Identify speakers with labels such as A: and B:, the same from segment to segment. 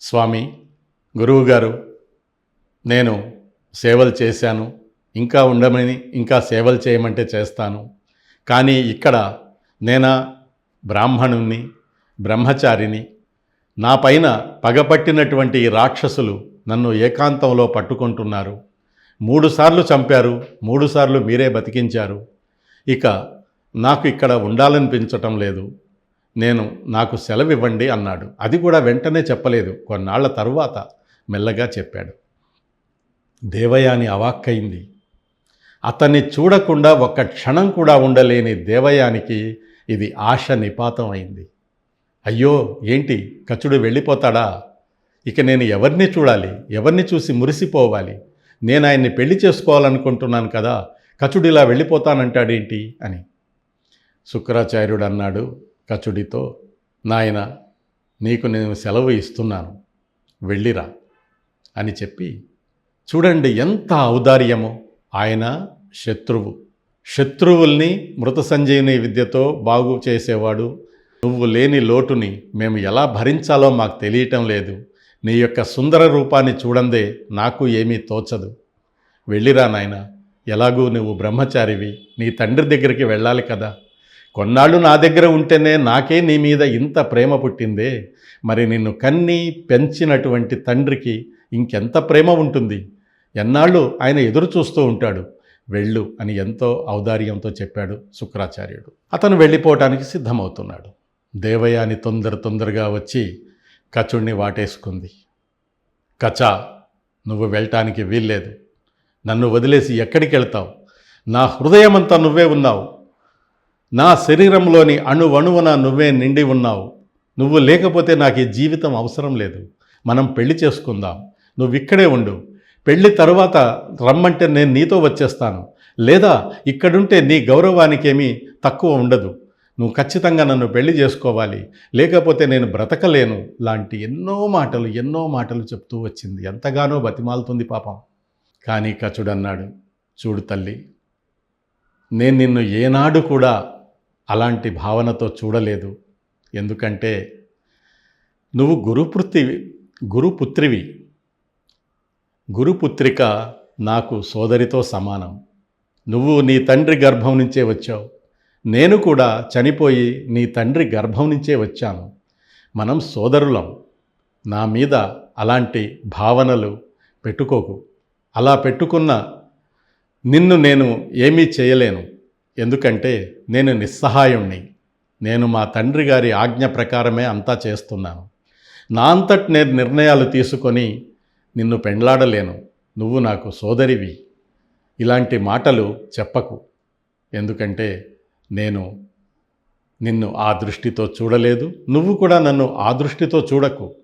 A: స్వామి గురువుగారు నేను సేవలు చేశాను. ఇంకా ఉండమని ఇంకా సేవలు చేయమంటే చేస్తాను. కానీ ఇక్కడ నేనా బ్రాహ్మణుణ్ణి బ్రహ్మచారిని నా పైన పగపట్టినటువంటి రాక్షసులు నన్ను ఏకాంతంలో పట్టుకుంటున్నారు. మూడుసార్లు చంపారు మూడుసార్లు మీరే బతికించారు. ఇక నాకు ఇక్కడ ఉండాలనిపించటం లేదు. నేను నాకు సెలవు ఇవ్వండి అన్నాడు. అది కూడా వెంటనే చెప్పలేదు. కొన్నాళ్ళ తరువాత మెల్లగా చెప్పాడు. దేవయాని అవాక్కయింది అతన్ని చూడకుండా ఒక్క క్షణం కూడా ఉండలేని దేవయానికి ఇది ఆశ నిపాతం అయింది. అయ్యో ఏంటి? కచుడు వెళ్ళిపోతాడా? ఇక నేను ఎవరిని చూడాలి? ఎవరిని చూసి మురిసిపోవాలి? నేను ఆయన్ని పెళ్ళి చేసుకోవాలనుకుంటున్నాను కదా. కచుడిలా వెళ్ళిపోతానంటాడేంటి? అని. శుక్రాచార్యుడు అన్నాడు కచుడితో నాయన నీకు నేను సెలవు ఇస్తున్నాను. వెళ్ళిరా అని చెప్పి చూడండి ఎంత ఔదార్యమో. ఆయన శత్రువు. శత్రువుల్ని మృత సంజీవని విద్యతో బాగు చేసేవాడు. నువ్వు లేని లోటుని మేము ఎలా భరించాలో మాకు తెలియటం లేదు. నీ యొక్క సుందర రూపాన్ని చూడందే నాకు ఏమీ తోచదు. వెళ్ళిరా నాయన. ఎలాగూ నువ్వు బ్రహ్మచారివి. నీ తండ్రి దగ్గరికి వెళ్ళాలి కదా. కొన్నాళ్ళు నా దగ్గర ఉంటేనే నాకే నీ మీద ఇంత ప్రేమ పుట్టిందే. మరి నిన్ను కన్ని పెంచినటువంటి తండ్రికి ఇంకెంత ప్రేమ ఉంటుంది? ఎన్నాళ్ళు ఆయన ఎదురు చూస్తూ ఉంటాడు. వెళ్ళు అని ఎంతో ఔదార్యంతో చెప్పాడు శుక్రాచార్యుడు. అతను వెళ్ళిపోవటానికి సిద్ధమవుతున్నాడు. దేవయాని తొందర తొందరగా వచ్చి కచుణ్ణి వాటేసుకుంది. కచా నువ్వు వెళ్ళటానికి వీల్లేదు. నన్ను వదిలేసి ఎక్కడికి వెళ్తావు నా హృదయమంతా నువ్వే ఉన్నావు. నా శరీరంలోని అణువణువున నువ్వే నిండి ఉన్నావు. నువ్వు లేకపోతే నాకు ఈ జీవితం అవసరం లేదు. మనం పెళ్ళి చేసుకుందాం. నువ్వు ఇక్కడే ఉండు. పెళ్ళి తరువాత రమ్మంటే నేను నీతో వచ్చేస్తాను. లేదా ఇక్కడుంటే నీ గౌరవానికేమీ తక్కువ ఉండదు. నువ్వు ఖచ్చితంగా నన్ను పెళ్ళి చేసుకోవాలి. లేకపోతే నేను బ్రతకలేను. లాంటి ఎన్నో మాటలు ఎన్నో మాటలు చెప్తూ వచ్చింది. ఎంతగానో బతిమాలుతుంది పాపం. కానీ కచుడన్నాడు. చూడు తల్లి నేను నిన్ను ఏనాడు కూడా అలాంటి భావనతో చూడలేదు. ఎందుకంటే నువ్వు గురుపుత్రివి గురుపుత్రివి. గురుపుత్రిక నాకు సోదరితో సమానం. నువ్వు నీ తండ్రి గర్భం నుంచే వచ్చావు. నేను కూడా చనిపోయి నీ తండ్రి గర్భం నుంచే వచ్చాను. మనం సోదరులం. నా మీద అలాంటి భావనలు పెట్టుకోకు. అలా పెట్టుకున్న నిన్ను నేను ఏమీ చేయలేను. ఎందుకంటే నేను నిస్సహాయుణ్ణి. నేను మా తండ్రి గారి ఆజ్ఞ ప్రకారమే అంతా చేస్తున్నాను. నా అంతటి నేను నిర్ణయాలు తీసుకొని నిన్ను పెండ్లాడలేను. నువ్వు నాకు సోదరివి. ఇలాంటి మాటలు చెప్పకు. ఎందుకంటే నేను నిన్ను ఆ దృష్టితో చూడలేదు. నువ్వు కూడా నన్ను ఆ దృష్టితో చూడకు.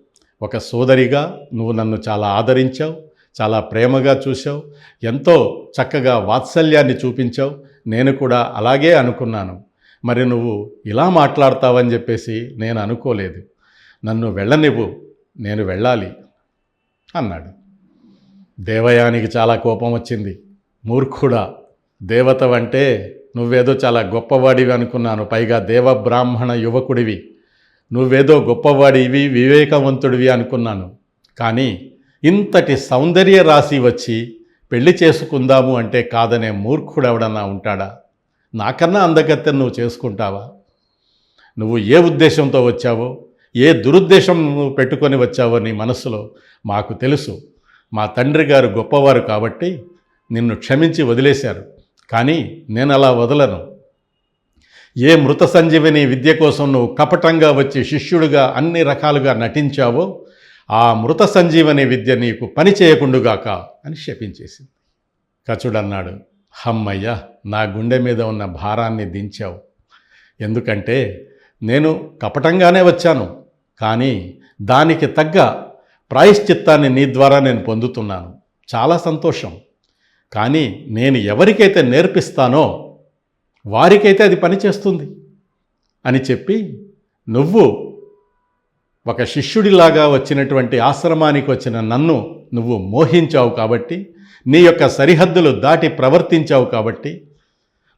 A: ఒక సోదరిగా నువ్వు నన్ను చాలా ఆదరించావు. చాలా ప్రేమగా చూశావు. ఎంతో చక్కగా వాత్సల్యాన్ని చూపించావు. నేను కూడా అలాగే అనుకున్నాను. మరి నువ్వు ఇలా మాట్లాడతావని చెప్పేసి నేను అనుకోలేదు. నన్ను వెళ్ళనివ్వు నేను వెళ్ళాలి అన్నాడు. దేవయానికి చాలా కోపం వచ్చింది. మూర్ఖుడా దేవతవంటే నువ్వేదో చాలా గొప్పవాడివి అనుకున్నాను. పైగా దేవ బ్రాహ్మణ యువకుడివి. నువ్వేదో గొప్పవాడివి వివేకవంతుడివి అనుకున్నాను. కానీ ఇంతటి సౌందర్య రాశి వచ్చి పెళ్ళి చేసుకుందాము అంటే కాదనే మూర్ఖుడెవడన్నా ఉంటాడా? నాకన్నా అందగత్తె నువ్వు చేసుకుంటావా? నువ్వు ఏ ఉద్దేశంతో వచ్చావో ఏ దురుద్దేశం నువ్వు పెట్టుకొని వచ్చావో నీ మనసులో మాకు తెలుసు. మా తండ్రి గారు గొప్పవారు కాబట్టి నిన్ను క్షమించి వదిలేశారు. కానీ నేను అలా వదలను. ఏ మృత సంజీవిని విద్య కోసం నువ్వు కపటంగా వచ్చి శిష్యుడిగా అన్ని రకాలుగా నటించావో ఆ మృత సంజీవని విద్య నీకు పని చేయకుండుగాక అని శపించేసింది. కచుడన్నాడు హమ్మయ్య నా గుండె మీద ఉన్న భారాన్ని దించావు. ఎందుకంటే నేను కపటంగానే వచ్చాను కానీ దానికి తగ్గ ప్రాయశ్చిత్తాన్ని నీ ద్వారా నేను పొందుతున్నాను. చాలా సంతోషం. కానీ నేను ఎవరికైతే నేర్పిస్తానో వారికైతే అది పనిచేస్తుంది అని చెప్పి నువ్వు ఒక శిష్యుడిలాగా వచ్చినటువంటి ఆశ్రమానికి వచ్చిన నన్ను నువ్వు మోహించావు కాబట్టి నీ యొక్క సరిహద్దులు దాటి ప్రవర్తించావు కాబట్టి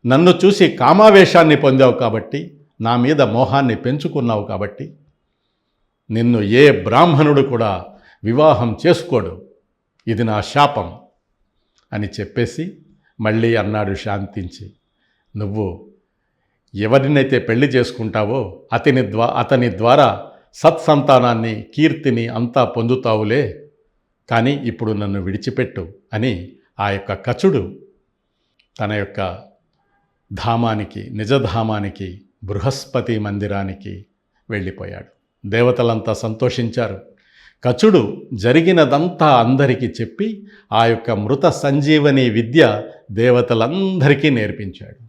A: నన్ను చూసి కామావేశాన్ని పొందావు కాబట్టి నా మీద మోహాన్ని పెంచుకున్నావు కాబట్టి నిన్ను ఏ బ్రాహ్మణుడు కూడా వివాహం చేసుకోడు. ఇది నా శాపం అని చెప్పేసి మళ్ళీ అన్నాడు శాంతించి. నువ్వు ఎవరినైతే పెళ్ళి చేసుకుంటావో అతని ద్వా అతని ద్వారా సత్సంతానాన్ని కీర్తిని అంతా పొందుతావులే. కానీ ఇప్పుడు నన్ను విడిచిపెట్టు అని ఆ యొక్క కచుడు తన యొక్క ధామానికి నిజధామానికి బృహస్పతి మందిరానికి వెళ్ళిపోయాడు. దేవతలంతా సంతోషించారు. కచుడు జరిగినదంతా అందరికీ చెప్పి ఆ యొక్క మృత సంజీవని విద్య దేవతలందరికీ నేర్పించాడు.